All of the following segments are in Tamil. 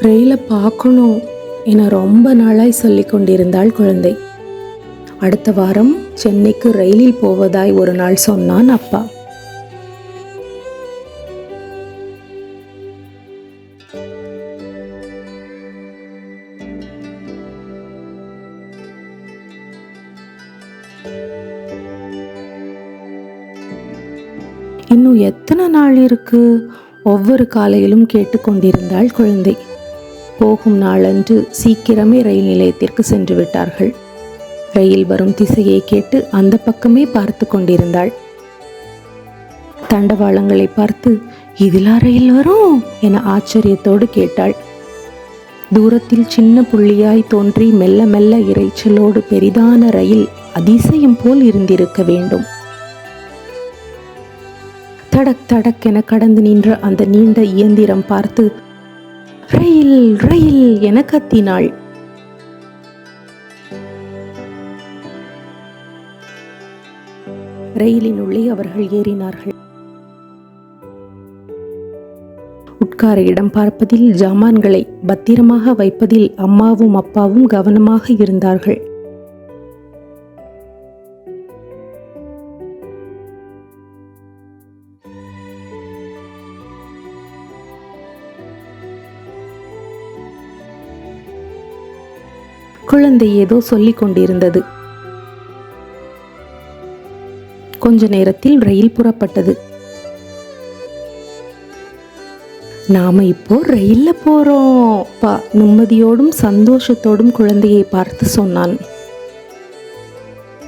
ரயிலை பார்க்கணும் என ரொம்ப நாளாய் சொல்லி கொண்டிருந்தாள் குழந்தை. அடுத்த வாரம் சென்னைக்கு ரயிலில் போவதாய் ஒரு நாள் சொன்னான் அப்பா. இன்னும் எத்தனை நாள் இருக்கு? ஒவ்வொரு காலையிலும் கேட்டுக்கொண்டிருந்தாள் குழந்தை. போகும் நாளன்று சீக்கிரமே ரயில் நிலையத்திற்கு சென்று விட்டார்கள். ரயில் வரும் திசையை கேட்டு அந்த பக்கமே பார்த்து கொண்டிருந்தாள். தண்டவாளங்களை பார்த்து இதிலா ரயில் வரும்? என ஆச்சரியத்தோடு கேட்டாள். தூரத்தில் சின்ன புள்ளியாய் தோன்றி மெல்ல மெல்ல இரைச்சலோடு பெரிதான ரயில் அதிசயம் போல் இருந்திருக்க வேண்டும். தடக் தடக் என கடந்து நின்ற அந்த நீண்ட இயந்திரம் பார்த்து ரயில் ரயில் என கத்தினாள். ரயிலின் உள்ளே அவர்கள் ஏறினார்கள். உட்கார இடம் பார்ப்பதில் ஜாமான்களை பத்திரமாக வைப்பதில் அம்மாவும் அப்பாவும் கவனமாக இருந்தார்கள். குழந்தை ஏதோ சொல்லிக் கொண்டிருந்தது. கொஞ்ச நேரத்தில் ரயில் புறப்பட்டது. நாம இப்போ ரயில்ல போறோம் பா நிம்மதியோடும் சந்தோஷத்தோடும் குழந்தையை பார்த்து சொன்னான்.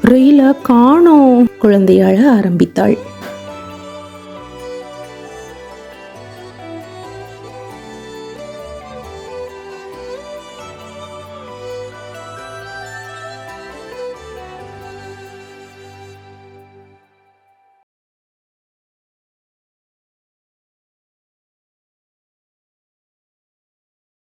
ரயில காணோம் குழந்தை அழ ஆரம்பித்தாள்.